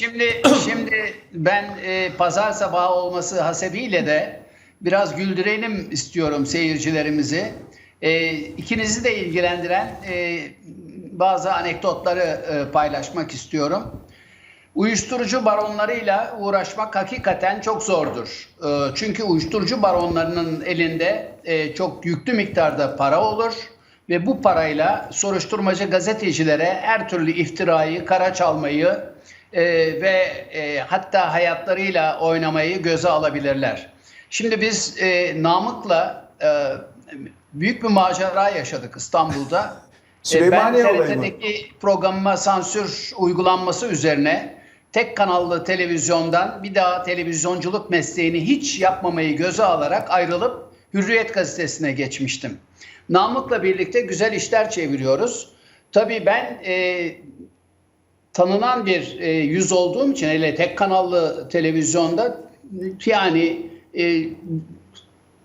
Şimdi şimdi ben e, pazar sabahı olması hasebiyle de biraz güldürelim istiyorum seyircilerimizi. E, ikinizi de ilgilendiren e, bazı anekdotları e, paylaşmak istiyorum. Uyuşturucu baronlarıyla uğraşmak hakikaten çok zordur. E, çünkü uyuşturucu baronlarının elinde e, çok yüklü miktarda para olur ve bu parayla soruşturmacı gazetecilere her türlü iftirayı, kara çalmayı e, ve e, hatta hayatlarıyla oynamayı göze alabilirler. Şimdi biz e, Namık'la e, büyük bir macera yaşadık İstanbul'da. E, Süleymaniye ben? TRT'deki programıma sansür uygulanması üzerine tek kanallı televizyondan bir daha televizyonculuk mesleğini hiç yapmamayı göze alarak ayrılıp Hürriyet gazetesine geçmiştim. Namık'la birlikte güzel işler çeviriyoruz. Tabii ben e, tanınan bir e, yüz olduğum için hele tek kanallı televizyonda yani e,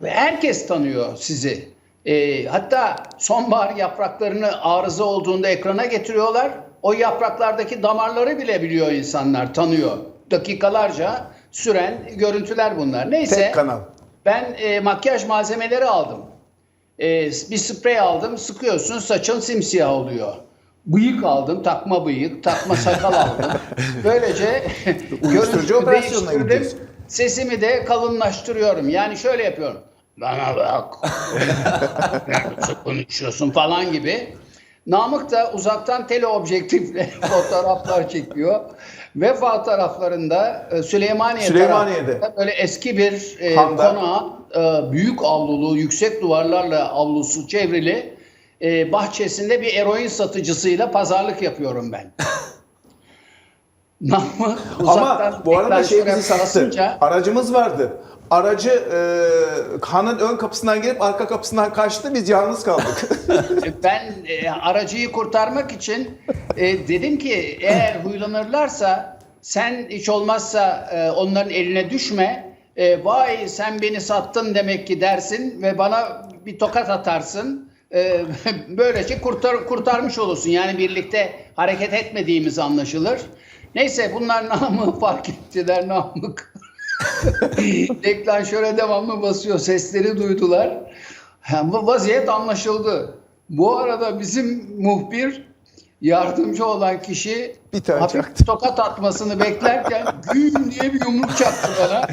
herkes tanıyor sizi. E, hatta sonbahar yapraklarını arıza olduğunda ekrana getiriyorlar. O yapraklardaki damarları bile biliyor insanlar, tanıyor. Dakikalarca süren görüntüler bunlar. Neyse Tek kanal. ben e, makyaj malzemeleri aldım. E, bir sprey aldım, sıkıyorsun saçın simsiyah oluyor. Bıyık aldım, takma bıyık, takma sakal aldım. Böylece görüntümü operasyonuna gidiyorsun. Sesimi de kalınlaştırıyorum. Yani şöyle yapıyorum. Bana bak. Konuşuyorsun falan gibi. Namık da uzaktan teleobjektifle fotoğraflar çekiyor. Vefa taraflarında e, Süleymaniye, Süleymaniye'de. böyle eski bir e, konağı e, büyük avlulu, yüksek duvarlarla avlusu çevrili e, bahçesinde bir eroin satıcısıyla pazarlık yapıyorum ben. Namık Ama bu arada şey bizi sattı. Aracımız vardı. Aracı e, hanın ön kapısından girip arka kapısından kaçtı. Biz yalnız kaldık. ben e, aracıyı kurtarmak için e, dedim ki eğer huylanırlarsa sen hiç olmazsa e, onların eline düşme. E, vay sen beni sattın demek ki dersin ve bana bir tokat atarsın. E, böylece kurtar, kurtarmış olursun. Yani birlikte hareket etmediğimiz anlaşılır. Neyse bunlar namı fark ettiler namık. Deklanşöre devamlı basıyor. Sesleri duydular. Bu vaziyet anlaşıldı. Bu arada bizim muhbir yardımcı olan kişi Bir tane hafif çaktı. tokat atmasını beklerken güm diye bir yumruk çaktı bana.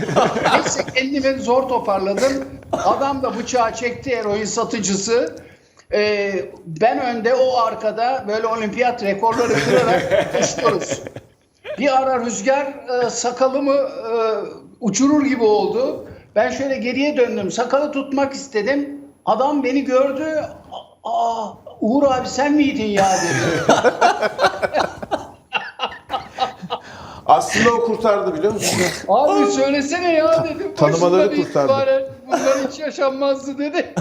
Neyse kendimi zor toparladım. Adam da bıçağı çekti eroin satıcısı. Ee, ben önde o arkada böyle olimpiyat rekorları kırarak koşuyoruz. Bir ara rüzgar e, sakalımı e, uçurur gibi oldu. Ben şöyle geriye döndüm. Sakalı tutmak istedim. Adam beni gördü. Aa, Uğur abi sen miydin ya dedi. Aslında o kurtardı biliyor musun? Abi söylesene ya dedim. Tanımaları Başından kurtardı. itibaren Bunlar hiç yaşanmazdı dedi.